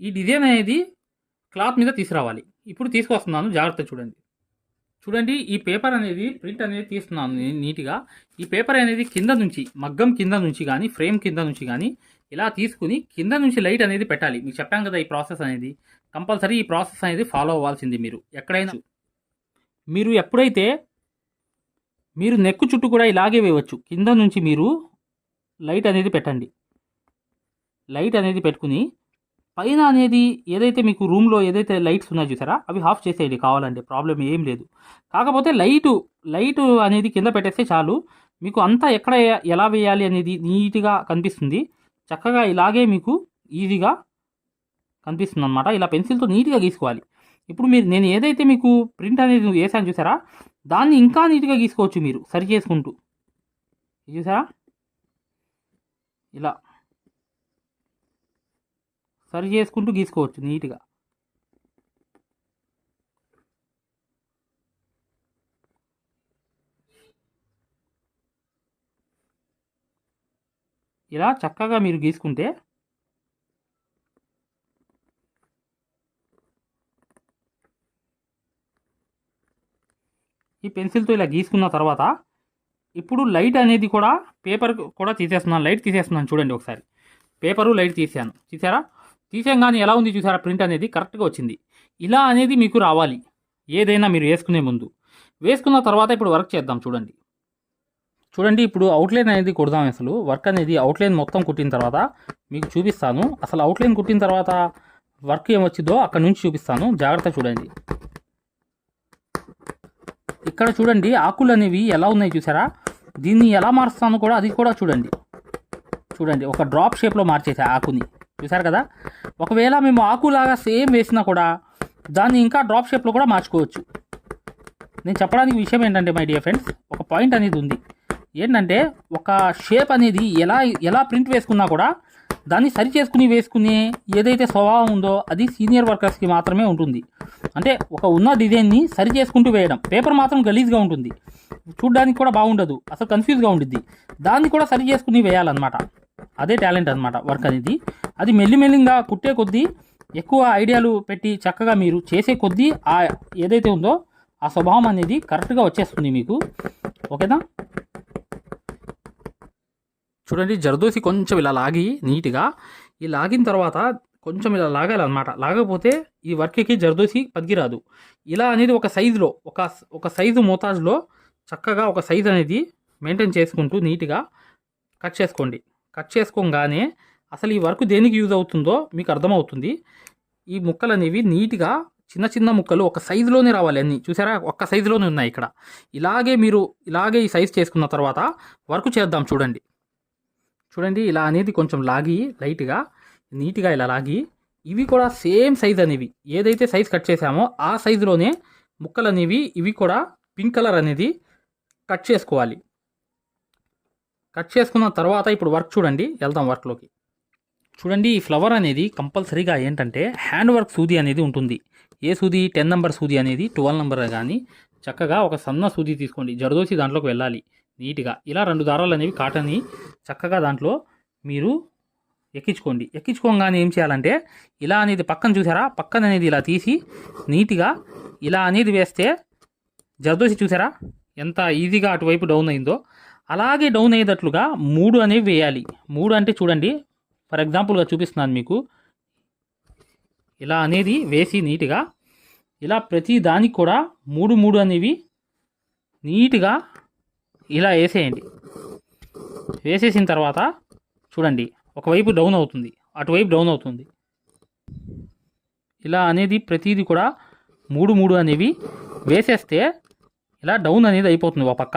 ఈ డిజైన్ అనేది క్లాత్ మీద తీసుకురావాలి. ఇప్పుడు తీసుకొస్తున్నాను జాగ్రత్త చూడండి. చూడండి ఈ పేపర్ అనేది ప్రింట్ అనేది తీస్తున్నాను నీట్గా. ఈ పేపర్ అనేది కింద నుంచి మగ్గం కింద నుంచి కానీ ఫ్రేమ్ కింద నుంచి కానీ ఇలా తీసుకుని కింద నుంచి లైట్ అనేది పెట్టాలి. మీకు చెప్పాం కదా ఈ ప్రాసెస్ అనేది. కంపల్సరీ ఈ ప్రాసెస్ అనేది ఫాలో అవ్వాల్సింది మీరు. ఎక్కడైనా మీరు ఎప్పుడైతే మీరు నెక్కు చుట్టూ కూడా ఇలాగే వేయవచ్చు. కింద నుంచి మీరు లైట్ అనేది పెట్టండి. లైట్ అనేది పెట్టుకుని పైన అనేది ఏదైతే మీకు రూమ్లో ఏదైతే లైట్స్ ఉన్నాయో చూసారా? అవి ఆఫ్ చేసేయండి కావాలంటే ప్రాబ్లం ఏం లేదు. కాకపోతే లైటు లైటు అనేది కింద పెట్టేస్తే చాలు. మీకు అంతా ఎక్కడ ఎలా వేయాలి అనేది నీట్గా కనిపిస్తుంది. చక్కగా ఇలాగే మీకు ఈజీగా కనిపిస్తుంది అనమాట ఇలా పెన్సిల్తో నీట్గా గీసుకోవాలి. ఇప్పుడు మీరు నేను ఏదైతే మీకు ప్రింట్ అనేది వేసాను చూసారా? దాన్ని ఇంకా నీట్గా గీసుకోవచ్చు మీరు సరి చేసుకుంటూ. చూసారా? ఇలా. సరి చేసుకుంటూ గీసుకోవచ్చు నీట్గా. ఇలా చక్కగా మీరు గీసుకుంటే ఈ పెన్సిల్తో ఇలా గీసుకున్న తర్వాత ఇప్పుడు లైట్ అనేది కూడా పేపర్ కూడా తీసేస్తున్నాను లైట్ తీసేస్తున్నాను చూడండి ఒకసారి. పేపరు లైట్ తీసాను తీసారా? తీసేయంగానే ఎలా ఉంది చూసారా? ప్రింట్ అనేది కరెక్ట్గా వచ్చింది. ఇలా అనేది మీకు రావాలి. ఏదైనా మీరు వేసుకునే ముందు. వేసుకున్న తర్వాత ఇప్పుడు వర్క్ చేద్దాం చూడండి. చూడండి ఇప్పుడు అవుట్లైన్ అనేది కుడదాం అసలు. వర్క్ అనేది అవుట్లైన్ మొత్తం కుట్టిన తర్వాత మీకు చూపిస్తాను. అసలు అవుట్లైన్ కుట్టిన తర్వాత వర్క్ ఏమొచ్చిందో అక్కడ నుంచి చూపిస్తాను. జాగ్రత్త చూడండి. ఇక్కడ చూడండి ఆకులు అనేవి ఎలా ఉన్నాయి చూసారా? దీన్ని ఎలా మారుస్తాను కూడా అది కూడా చూడండి. చూడండి ఒక డ్రాప్ షేప్లో మార్చేసా ఆకుని. చూసారు కదా? ఒకవేళ మేము ఆకులాగా సేమ్ వేసినా కూడా దాన్ని ఇంకా డ్రాప్ షేప్లో కూడా మార్చుకోవచ్చు. నేను చెప్పడానికి విషయం ఏంటంటే మై డియర్ ఫ్రెండ్స్ ఒక పాయింట్ అనేది ఉంది. ఏంటంటే ఒక షేప్ అనేది ఎలా ఎలా ప్రింట్ వేసుకున్నా కూడా దాన్ని సరి చేసుకుని వేసుకునే ఏదైతే స్వభావం ఉందో అది సీనియర్ వర్కర్స్కి మాత్రమే ఉంటుంది. అంటే ఒక ఉన్న డిజైన్ని సరి చేసుకుంటూ వేయడం పేపర్ మాత్రం గలీజ్గా ఉంటుంది. చూడడానికి కూడా బాగుండదు. అసలు కన్ఫ్యూజ్గా ఉంటుంది దాన్ని కూడా సరి చేసుకుని వేయాలన్నమాట. అదే టాలెంట్ అనమాట వర్క్ అనేది. అది మెల్లిమెల్లిగా కుట్టే కొద్దీ ఎక్కువ ఐడియాలు పెట్టి చక్కగా మీరు చేసే కొద్దీ ఆ ఏదైతే ఉందో ఆ స్వభావం అనేది కరెక్ట్గా వచ్చేస్తుంది మీకు. ఓకేనా? చూడండి జరదోసి కొంచెం ఇలా లాగి నీట్గా. ఈ లాగిన తర్వాత కొంచెం ఇలా లాగాలన్నమాట. లాగకపోతే ఈ వర్క్కి జరదోసి పదిగిరాదు ఇలా అనేది ఒక సైజులో ఒక ఒక సైజు మోతాజులో చక్కగా ఒక సైజు అనేది మెయింటైన్ చేసుకుంటూ నీట్గా కట్ చేసుకోండి. కట్ చేసుకోగానే అసలు ఈ వర్క్ దేనికి యూజ్ అవుతుందో మీకు అర్థమవుతుంది. ఈ ముక్కలు అనేవి నీట్గా చిన్న చిన్న ముక్కలు ఒక సైజులోనే రావాలి అన్నీ. చూసారా? ఒక్క సైజులోనే ఉన్నాయి ఇక్కడ. ఇలాగే మీరు ఇలాగే ఈ సైజ్ చేసుకున్న తర్వాత వర్క్ చేద్దాం చూడండి. చూడండి ఇలా అనేది కొంచెం లాగి లైట్గా నీట్గా ఇలా లాగి ఇవి కూడా సేమ్ సైజ్ అనేవి. ఏదైతే సైజ్ కట్ చేసామో ఆ సైజులోనే ముక్కలు అనేవి ఇవి కూడా పింక్ కలర్ అనేది కట్ చేసుకోవాలి. కట్ చేసుకున్న తర్వాత ఇప్పుడు వర్క్ చూడండి వెళ్దాం వర్క్లోకి చూడండి ఈ ఫ్లవర్ అనేది కంపల్సరీగా ఏంటంటే హ్యాండ్ వర్క్ సూది అనేది ఉంటుంది. ఏ సూది? టెన్ నెంబర్ సూది అనేది ట్వెల్వ్ నెంబర్ కానీ చక్కగా ఒక సన్న సూది తీసుకోండి. జరదోసి దాంట్లోకి వెళ్ళాలి నీట్గా. ఇలా రెండు దారాలు అనేవి కాటన్ని చక్కగా దాంట్లో మీరు ఎక్కించుకోండి. ఎక్కించుకోగానే ఏం చేయాలంటే ఇలా అనేది పక్కన చూసారా? పక్కన అనేది ఇలా తీసి నీట్గా ఇలా అనేది వేస్తే జరదోసి చూసారా? ఎంత ఈజీగా అటువైపు డౌన్ అయిందో. అలాగే డౌన్ అయ్యేటట్లుగా మూడు అనేవి వేయాలి. మూడు అంటే చూడండి ఫర్ ఎగ్జాంపుల్గా చూపిస్తున్నాను మీకు. ఇలా అనేది వేసి నీట్గా ఇలా ప్రతి దానికి కూడా మూడు మూడు అనేవి నీట్గా ఇలా వేసేయండి. వేసేసిన తర్వాత చూడండి ఒకవైపు డౌన్ అవుతుంది అటువైపు డౌన్ అవుతుంది. ఇలా అనేది ప్రతిదీ కూడా మూడు మూడు అనేవి వేసేస్తే ఇలా డౌన్ అనేది అయిపోతుంది ఒక పక్క.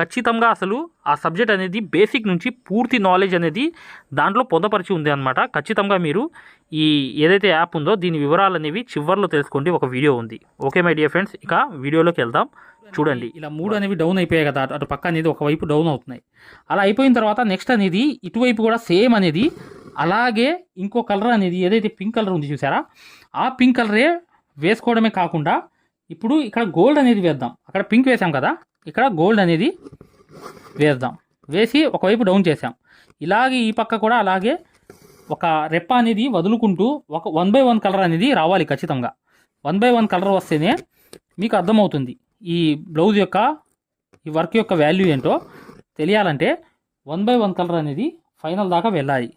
ఖచ్చితంగా అసలు ఆ సబ్జెక్ట్ అనేది బేసిక్ నుంచి పూర్తి నాలెడ్జ్ అనేది దాంట్లో పొందపరిచి ఉంది అనమాట ఖచ్చితంగా మీరు ఈ ఏదైతే యాప్ ఉందో దీని వివరాలు అనేవి చివర్లో తెలుసుకోండి. ఒక వీడియో ఉంది. ఓకే మై డియర్ ఫ్రెండ్స్ ఇక వీడియోలోకి వెళ్దాం. చూడండి. ఇలా మూడు అనేవి డౌన్ అయిపోయాయి కదా. అటు పక్క అనేది ఒకవైపు డౌన్ అవుతున్నాయి. అలా అయిపోయిన తర్వాత నెక్స్ట్ అనేది ఇటువైపు కూడా సేమ్ అనేది అలాగే ఇంకో కలర్ అనేది ఏదైతే పింక్ కలర్ ఉంది చూసారా? ఆ పింక్ కలరే వేసుకోవడమే కాకుండా ఇప్పుడు ఇక్కడ గోల్డ్ అనేది వేద్దాం. అక్కడ పింక్ వేసాం కదా. ఇక్కడ గోల్డ్ అనేది వేద్దాం. వేసి ఒకవైపు డౌన్ చేసాం ఇలాగే ఈ పక్క కూడా అలాగే ఒక రెప్ప అనేది వదులుకుంటూ ఒక వన్ బై వన్ కలర్ అనేది రావాలి ఖచ్చితంగా. వన్ బై వన్ కలర్ వస్తేనే మీకు అర్థమవుతుంది ఈ బ్లౌజ్ యొక్క ఈ వర్క్ యొక్క వాల్యూ ఏంటో. తెలియాలంటే వన్ బై వన్ కలర్ అనేది ఫైనల్ దాకా వెళ్ళాలి.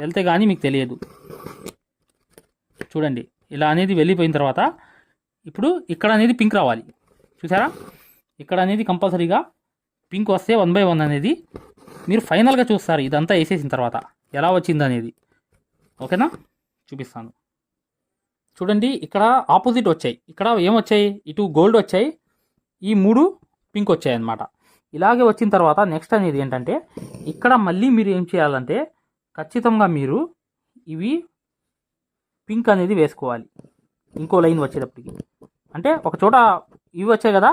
వెళ్తే కానీ మీకు తెలియదు. చూడండి ఇలా అనేది వెళ్ళిపోయిన తర్వాత ఇప్పుడు ఇక్కడ అనేది పింక్ రావాలి. చూసారా? ఇక్కడ అనేది కంపల్సరీగా పింక్ వస్తే వన్ బై వన్ అనేది మీరు ఫైనల్గా చూస్తారు. ఇదంతా వేసేసిన తర్వాత ఎలా వచ్చింది అనేది ఓకేనా? చూపిస్తాను. చూడండి ఇక్కడ ఆపోజిట్ వచ్చాయి. ఇక్కడ ఏమొచ్చాయి ఇటు గోల్డ్ వచ్చాయి. ఈ మూడు పింక్ వచ్చాయి అన్నమాట. ఇలాగే వచ్చిన తర్వాత నెక్స్ట్ అనేది ఏంటంటే ఇక్కడ మళ్ళీ మీరు ఏం చేయాలంటే ఖచ్చితంగా మీరు ఇవి పింక్ అనేది వేసుకోవాలి. ఇంకో లైన్ వచ్చేటప్పటికి. అంటే ఒక చోట ఇవి వచ్చాయి కదా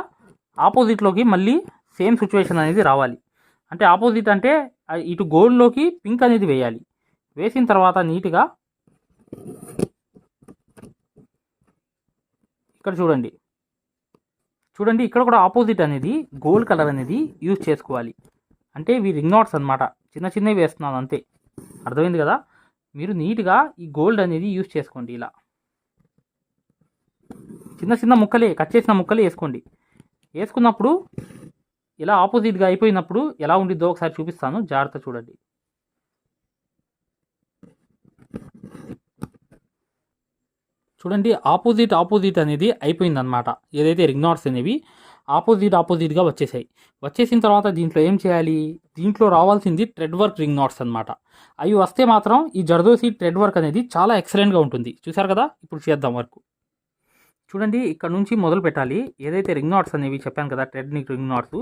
ఆపోజిట్లోకి మళ్ళీ సేమ్ సిచ్యువేషన్ అనేది రావాలి. అంటే ఆపోజిట్ అంటే ఇటు గోల్డ్లోకి పింక్ అనేది వేయాలి. వేసిన తర్వాత నీట్గా ఇక్కడ చూడండి. చూడండి ఇక్కడ కూడా ఆపోజిట్ అనేది గోల్డ్ కలర్ అనేది యూజ్ చేసుకోవాలి. అంటే ఇవి రింగ్ నాట్స్ అనమాట చిన్న చిన్నవి వేస్తున్నాను అంతే. అర్థమైంది కదా? మీరు నీట్గా ఈ గోల్డ్ అనేది యూజ్ చేసుకోండి ఇలా. చిన్న చిన్న ముక్కలే కట్ చేసిన ముక్కలే వేసుకోండి. వేసుకున్నప్పుడు ఇలా ఆపోజిట్గా అయిపోయినప్పుడు ఎలా ఉండిద్దో ఒకసారి చూపిస్తాను. జాగ్రత్త చూడండి. చూడండి ఆపోజిట్ ఆపోజిట్ అనేది అయిపోయిందన్నమాట. ఏదైతే రింగ్నాట్స్ అనేవి ఆపోజిట్ ఆపోజిట్గా వచ్చేసాయి. వచ్చేసిన తర్వాత దీంట్లో ఏం చేయాలి? దీంట్లో రావాల్సింది ట్రెడ్ వర్క్ రింగ్ నాట్స్ అనమాట అవి వస్తే మాత్రం ఈ జర్దోసి ట్రెడ్ వర్క్ అనేది చాలా ఎక్సలెంట్గా ఉంటుంది. చూసారు కదా? ఇప్పుడు చేద్దాం వర్క్ చూడండి ఇక్కడ నుంచి మొదలు పెట్టాలి. ఏదైతే రింగ్ నాట్స్ అనేవి చెప్పాను కదా ట్రెడ్నిక్ రింగ్ నాట్స్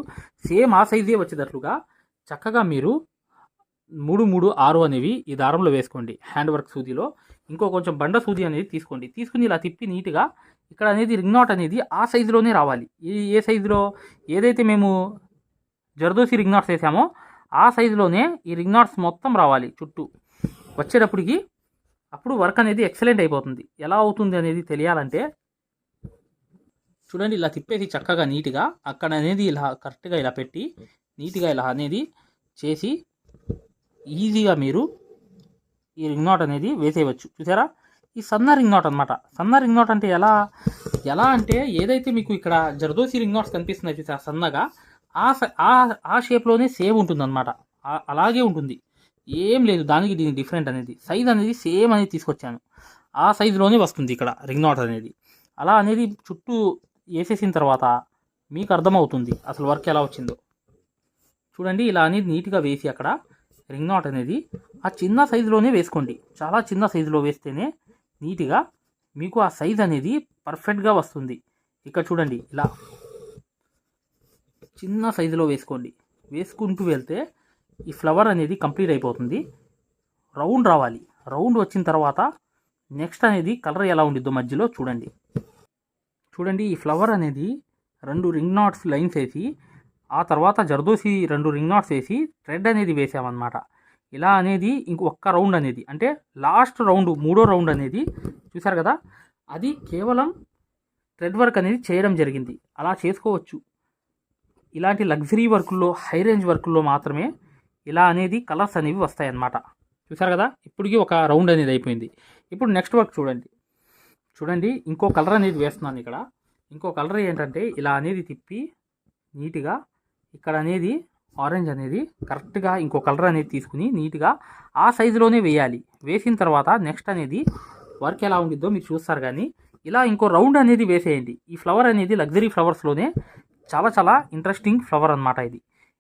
సేమ్ ఆ సైజే వచ్చేటట్లుగా చక్కగా మీరు మూడు మూడు ఆరు అనేవి ఈ దారంలో వేసుకోండి. హ్యాండ్ వర్క్ సూదిలో. ఇంకో కొంచెం బండ సూది అనేది తీసుకోండి. తీసుకుని ఇలా తిప్పి నీట్గా ఇక్కడ అనేది రింగ్ నాట్ అనేది ఆ సైజులోనే రావాలి. ఈ ఏ సైజులో ఏదైతే మేము జరదోసి రింగ్ నాట్స్ వేసామో ఆ సైజులోనే ఈ రింగ్ నాట్స్ మొత్తం రావాలి చుట్టూ. వచ్చేటప్పటికి అప్పుడు వర్క్ అనేది ఎక్సలెంట్ అయిపోతుంది. ఎలా అవుతుంది అనేది తెలియాలంటే చూడండి ఇలా తిప్పేసి చక్కగా నీట్గా అక్కడ అనేది ఇలా కరెక్ట్గా ఇలా పెట్టి నీట్గా ఇలా అనేది చేసి ఈజీగా మీరు ఈ రింగ్ నాట్ అనేది వేసేయవచ్చు. చూసారా? ఈ సన్న రింగ్ నాట్ అనమాట సన్న రింగ్ నాట్ అంటే ఎలా? ఎలా అంటే ఏదైతే మీకు ఇక్కడ జర్దోసి రింగ్ నాట్స్ కనిపిస్తున్నాయి చూసారా సన్నగా ఆ ఆ షేప్లోనే సేమ్ ఉంటుంది అనమాట అలాగే ఉంటుంది. ఏం లేదు దానికి దీనికి డిఫరెంట్ అనేది. సైజ్ అనేది సేమ్ అనేది తీసుకొచ్చాను. ఆ సైజులోనే వస్తుంది ఇక్కడ రింగ్ నాట్ అనేది. అలా అనేది చుట్టూ వేసేసిన తర్వాత మీకు అర్థమవుతుంది అసలు వర్క్ ఎలా వచ్చిందో. చూడండి ఇలా అనేది నీట్గా వేసి అక్కడ రింగ్ నాట్ అనేది ఆ చిన్న సైజులోనే వేసుకోండి. చాలా చిన్న సైజులో వేస్తేనే నీట్గా మీకు ఆ సైజ్ అనేది పర్ఫెక్ట్గా వస్తుంది. ఇక్కడ చూడండి ఇలా చిన్న సైజులో వేసుకోండి. వేసుకుంటూ వెళ్తే ఈ ఫ్లవర్ అనేది కంప్లీట్ అయిపోతుంది. రౌండ్ రావాలి. రౌండ్ వచ్చిన తర్వాత నెక్స్ట్ అనేది కలర్ ఎలా ఉండిద్దో మధ్యలో చూడండి. చూడండి ఈ ఫ్లవర్ అనేది రెండు రింగ్ నాట్స్ లైన్స్ వేసి ఆ తర్వాత జర్దోసి రెండు రింగ్ నాట్స్ వేసి థ్రెడ్ అనేది వేసామన్నమాట. ఇలా అనేది ఇంకొక రౌండ్ అనేది అంటే లాస్ట్ రౌండ్ మూడో రౌండ్ అనేది చూసారు కదా? అది కేవలం థ్రెడ్ వర్క్ అనేది చేయడం జరిగింది. అలా చేసుకోవచ్చు. ఇలాంటి లగ్జరీ వర్కుల్లో హై రేంజ్ వర్కుల్లో మాత్రమే ఇలా అనేది కలర్స్ అనేవి వస్తాయన్నమాట. చూసారు కదా? ఇప్పటికీ ఒక రౌండ్ అనేది అయిపోయింది. ఇప్పుడు నెక్స్ట్ వర్క్ చూడండి. చూడండి ఇంకో కలర్ అనేది వేస్తున్నాను ఇక్కడ. ఇంకో కలర్ ఏంటంటే ఇలా అనేది తిప్పి నీట్గా ఇక్కడ అనేది ఆరెంజ్ అనేది కరెక్ట్గా ఇంకో కలర్ అనేది తీసుకుని నీట్గా ఆ సైజులోనే వేయాలి. వేసిన తర్వాత నెక్స్ట్ అనేది వర్క్ ఎలా ఉండిద్దో మీరు చూస్తారు కానీ ఇలా ఇంకో రౌండ్ అనేది వేసేయండి. ఈ ఫ్లవర్ అనేది లగ్జరీ ఫ్లవర్స్లోనే చాలా చాలా ఇంట్రెస్టింగ్ ఫ్లవర్ అన్నమాట ఇది.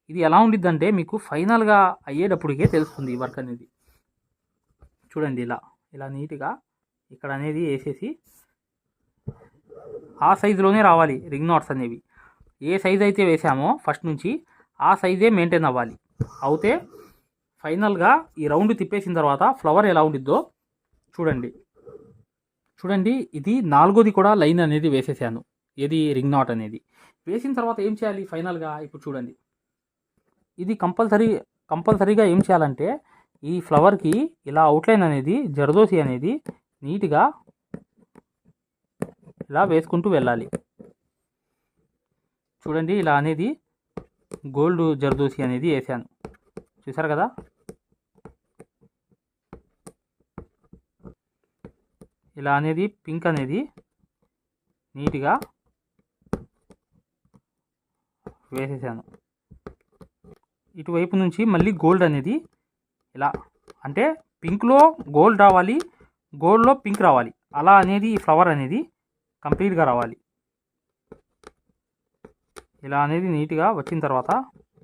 ఇది ఎలా ఉండిద్దంటే మీకు ఫైనల్గా అయ్యేటప్పటికే తెలుస్తుంది ఈ వర్క్ అనేది. చూడండి ఇలా ఇలా నీట్గా ఇక్కడ అనేది వేసేసి ఆ సైజులోనే రావాలి రింగ్ నాట్స్ అనేవి. ఏ సైజ్ అయితే వేసామో ఫస్ట్ నుంచి ఆ సైజే మెయింటైన్ అవ్వాలి. అవుతే ఫైనల్గా ఈ రౌండ్ తిప్పేసిన తర్వాత ఫ్లవర్ ఎలా ఉండిద్దో చూడండి. చూడండి ఇది నాలుగోది కూడా లైన్ అనేది వేసేసాను ఏది రింగ్ నాట్ అనేది. వేసిన తర్వాత ఏం చేయాలి ఫైనల్గా? ఇప్పుడు చూడండి. ఇది కంపల్సరీ కంపల్సరీగా ఏం చేయాలంటే ఈ ఫ్లవర్కి ఇలా అవుట్లైన్ అనేది జరదోసి అనేది నీట్గా ఇలా వేసుకుంటూ వెళ్ళాలి. చూడండి ఇలా అనేది గోల్డ్ జర్దోసి అనేది వేసాను. చూసారు కదా? ఇలా అనేది పింక్ అనేది నీట్గా వేసేసాను. ఇటువైపు నుంచి మళ్ళీ గోల్డ్ అనేది ఇలా అంటే పింక్లో గోల్డ్ రావాలి గోల్డ్లో పింక్ రావాలి. అలా అనేది ఈ ఫ్లవర్ అనేది కంప్లీట్గా రావాలి. ఇలా అనేది నీట్గా వచ్చిన తర్వాత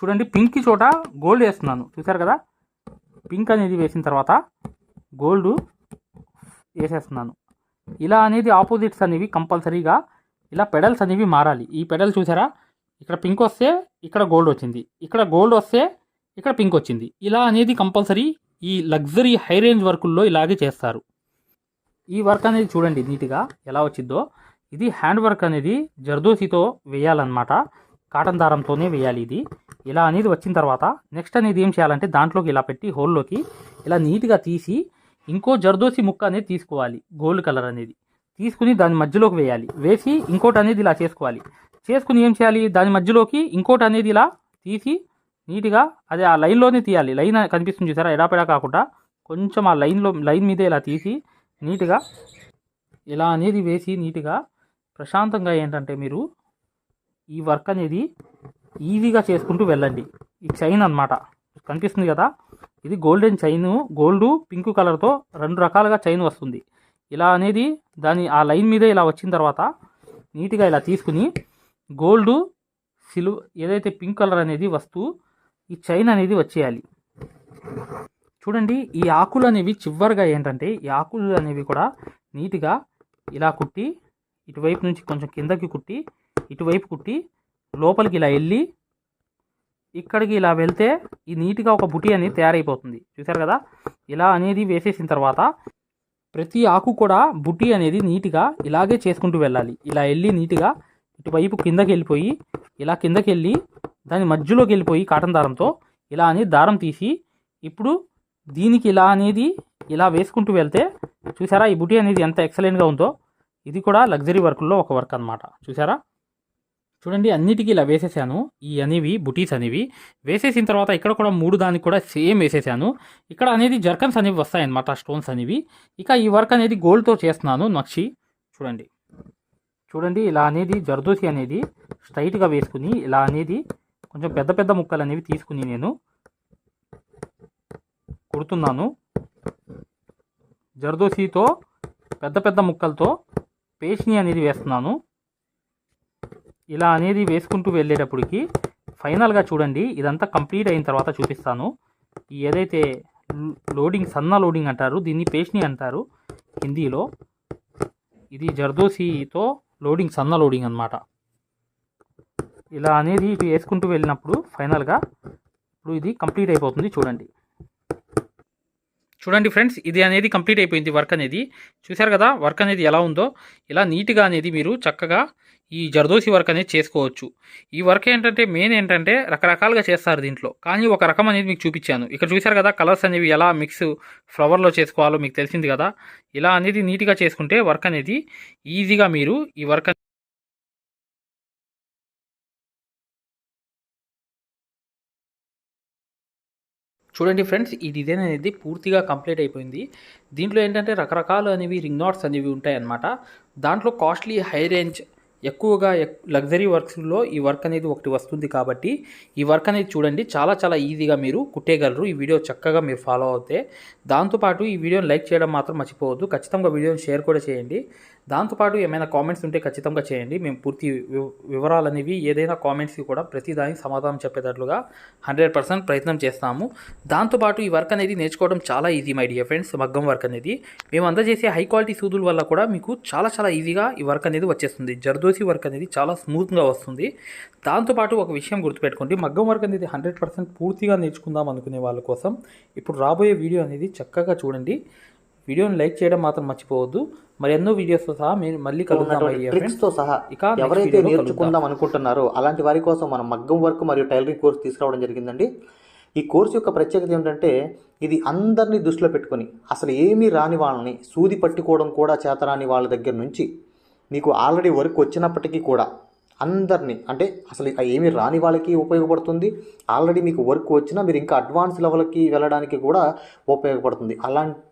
చూడండి పింక్ చోట గోల్డ్ వేస్తున్నాను. చూసారు కదా? పింక్ అనేది వేసిన తర్వాత గోల్డ్ వేసేస్తున్నాను. ఇలా అనేది ఆపోజిట్స్ అనేవి కంపల్సరీగా ఇలా పెడల్స్ అనేవి మారాలి. ఈ పెడల్ చూసారా? ఇక్కడ పింక్ వస్తే ఇక్కడ గోల్డ్ వచ్చింది. ఇక్కడ గోల్డ్ వస్తే ఇక్కడ పింక్ వచ్చింది. ఇలా అనేది కంపల్సరీ ఈ లగ్జరీ హై రేంజ్ వర్కుల్లో ఇలాగే చేస్తారు. ఈ వర్క్ అనేది చూడండి నీట్గా ఎలా వచ్చిందో. ఇది హ్యాండ్ వర్క్ అనేది జర్దోసితో వేయాలన్నమాట. కాటన్ దారంతోనే వేయాలి ఇది. ఇలా అనేది వచ్చిన తర్వాత నెక్స్ట్ అనేది ఏం చేయాలంటే దాంట్లోకి ఇలా పెట్టి హోల్లోకి ఇలా నీట్గా తీసి ఇంకో జర్దోసి ముక్క అనేది తీసుకోవాలి గోల్డ్ కలర్ అనేది. తీసుకుని దాని మధ్యలోకి వేయాలి. వేసి ఇంకోటి అనేది ఇలా చేసుకోవాలి. చేసుకుని ఏం చేయాలి? దాని మధ్యలోకి ఇంకోటి అనేది ఇలా తీసి నీట్గా అదే ఆ లైన్లోనే తీయాలి. లైన్ కనిపిస్తుంది చూసారా? ఎడాపెడా కాకుండా కొంచెం ఆ లైన్లో లైన్ మీదే ఇలా తీసి నీట్గా ఇలా అనేది వేసి నీట్గా ప్రశాంతంగా ఏంటంటే మీరు ఈ వర్క్ అనేది ఈజీగా చేసుకుంటూ వెళ్ళండి. ఈ చైన్ అన్నమాట. కనిపిస్తుంది కదా? ఇది గోల్డెన్ చైన్. గోల్డ్ పింక్ కలర్తో రెండు రకాలుగా చైన్ వస్తుంది. ఇలా అనేది దాని ఆ లైన్ మీదే ఇలా వచ్చిన తర్వాత నీట్గా ఇలా తీసుకుని గోల్డ్ సిల్వ్ ఏదైతే పింక్ కలర్ అనేది వస్తూ ఈ చైన్ అనేది వచ్చేయాలి. చూడండి ఈ ఆకులు అనేవి చివరిగా ఏంటంటే ఈ ఆకులు అనేవి కూడా నీట్గా ఇలా కుట్టి ఇటువైపు నుంచి కొంచెం కిందకి కుట్టి ఇటువైపు కుట్టి లోపలికి ఇలా వెళ్ళి ఇక్కడికి ఇలా వెళ్తే ఈ నీట్గా ఒక బుటి అనేది తయారైపోతుంది. చూసారు కదా? ఇలా అనేది వేసేసిన తర్వాత ప్రతి ఆకు కూడా బుట్టి అనేది నీట్గా ఇలాగే చేసుకుంటూ వెళ్ళాలి. ఇలా వెళ్ళి నీట్గా ఇటువైపు కిందకి వెళ్ళిపోయి ఇలా కిందకి వెళ్ళి దాని మధ్యలోకి వెళ్ళిపోయి కాటన్ దారంతో ఇలా అని దారం తీసి ఇప్పుడు దీనికి ఇలా అనేది ఇలా వేసుకుంటూ వెళ్తే చూసారా ఈ బుటీ అనేది ఎంత ఎక్సలెంట్గా ఉందో? ఇది కూడా లగ్జరీ వర్క్లో ఒక వర్క్ అన్నమాట. చూసారా చూడండి అన్నిటికీ ఇలా వేసేసాను. ఈ అనేవి బుటీస్ అనేవి. వేసేసిన తర్వాత ఇక్కడ కూడా మూడు దానికి కూడా సేమ్ వేసేసాను. ఇక్కడ అనేది జర్కన్స్ అనేవి వస్తాయన్నమాట స్టోన్స్ అనేవి. ఇక ఈ వర్క్ అనేది గోల్డ్తో చేస్తున్నాను నక్షి. చూడండి. చూడండి ఇలా అనేది జర్దోసి అనేది స్ట్రైట్గా వేసుకుని ఇలా అనేది కొంచెం పెద్ద పెద్ద ముక్కలు అనేవి తీసుకుని నేను కుడుతున్నాను. జర్దోసితో పెద్ద పెద్ద ముక్కలతో పేస్ట్ని అనేది వేస్తున్నాను. ఇలా అనేది వేసుకుంటూ వెళ్ళేటప్పటికి ఫైనల్గా చూడండి ఇదంతా కంప్లీట్ అయిన తర్వాత చూపిస్తాను. ఈ ఏదైతే లోడింగ్ సన్న లోడింగ్ అంటారు దీన్ని పేస్ట్ని అంటారు హిందీలో. ఇది జర్దోసీతో లోడింగ్ సన్న లోడింగ్ అన్నమాట. ఇలా అనేది ఇటు వేసుకుంటూ వెళ్ళినప్పుడు ఫైనల్గా ఇప్పుడు ఇది కంప్లీట్ అయిపోతుంది చూడండి. చూడండి ఫ్రెండ్స్ ఇది అనేది కంప్లీట్ అయిపోయింది వర్క్ అనేది. చూశారు కదా వర్క్ అనేది ఎలా ఉందో. ఇలా నీట్గా అనేది మీరు చక్కగా ఈ జర్దోసి వర్క్ అనేది చేసుకోవచ్చు. ఈ వర్క్ ఏంటంటే మెయిన్ ఏంటంటే రకరకాలుగా చేస్తారు దీంట్లో. కానీ ఒక రకం అనేది మీకు చూపించాను. ఇక్కడ చూశారు కదా కలర్స్ అనేవి ఎలా మిక్స్ ఫ్లవర్లో చేసుకోవాలో మీకు తెలిసింది కదా. ఇలా అనేది నీట్గా చేసుకుంటే వర్క్ అనేది ఈజీగా మీరు ఈ వర్క్ చూడండి ఫ్రెండ్స్ ఈ డిజైన్ అనేది పూర్తిగా కంప్లీట్ అయిపోయింది. దీంట్లో ఏంటంటే రకరకాలు అనేవి రింగ్ నాట్స్ అనేవి ఉంటాయన్నమాట. దాంట్లో కాస్ట్లీ హై రేంజ్ ఎక్కువగా లగ్జరీ వర్క్స్లో ఈ వర్క్ అనేది ఒకటి వస్తుంది కాబట్టి ఈ వర్క్ అనేది చూడండి చాలా చాలా ఈజీగా మీరు కుట్టేయగలరు. ఈ వీడియో చక్కగా మీరు ఫాలో అవుతే దాంతోపాటు ఈ వీడియోని లైక్ చేయడం మాత్రం మర్చిపోవద్దు. ఖచ్చితంగా వీడియోని షేర్ కూడా చేయండి. దాంతోపాటు ఏమైనా కామెంట్స్ ఉంటే ఖచ్చితంగా చేయండి. మేము పూర్తి వివరాలు అనేవి ఏదైనా కామెంట్స్కి కూడా ప్రతిదాని సమాధానం చెప్పేటట్లుగా హండ్రెడ్ పర్సెంట్ ప్రయత్నం చేస్తాము. దాంతోపాటు ఈ వర్క్ అనేది నేర్చుకోవడం చాలా ఈజీ మై డియర్ ఫ్రెండ్స్ మగ్గం వర్క్ అనేది. మేము అందజేసే హై క్వాలిటీ సూదుల వల్ల కూడా మీకు చాలా చాలా ఈజీగా ఈ వర్క్ అనేది వచ్చేస్తుంది. జర్దోసి వర్క్ అనేది చాలా స్మూత్గా వస్తుంది. దాంతోపాటు ఒక విషయం గుర్తుపెట్టుకోండి. మగ్గం వర్క్ అనేది హండ్రెడ్ పర్సెంట్ పూర్తిగా నేర్చుకుందాం అనుకునే వాళ్ళ కోసం ఇప్పుడు రాబోయే వీడియో అనేది చక్కగా చూడండి. వీడియోని లైక్ చేయడం మాత్రం మర్చిపోవద్దు మరి ఎన్నో వీడియోస్తో సహా మేము మళ్ళీ కలుగుతాం my dear friends. ట్రిక్స్తో సహా ఇక ఎవరైతే. నేర్చుకుందాం అనుకుంటున్నారో అలాంటి వారి కోసం మనం మగ్గం వర్క్ మరియు టైలరింగ్ కోర్స్ తీసుకురావడం జరిగిందండి ఈ కోర్సు యొక్క ప్రత్యేకత ఏమిటంటే ఇది అందరినీ దృష్టిలో పెట్టుకొని అసలు ఏమీ రాని వాళ్ళని సూది పట్టుకోవడం కూడా చేతరాని వాళ్ళ దగ్గర నుంచి మీకు ఆల్రెడీ వర్క్ వచ్చినప్పటికీ కూడా అందరినీ అంటే అసలు ఏమీ రాని వాళ్ళకి ఉపయోగపడుతుంది ఆల్రెడీ మీకు వర్క్ వచ్చినా మీరు ఇంకా అడ్వాన్స్ లెవెల్కి వెళ్ళడానికి కూడా ఉపయోగపడుతుంది అలాంటి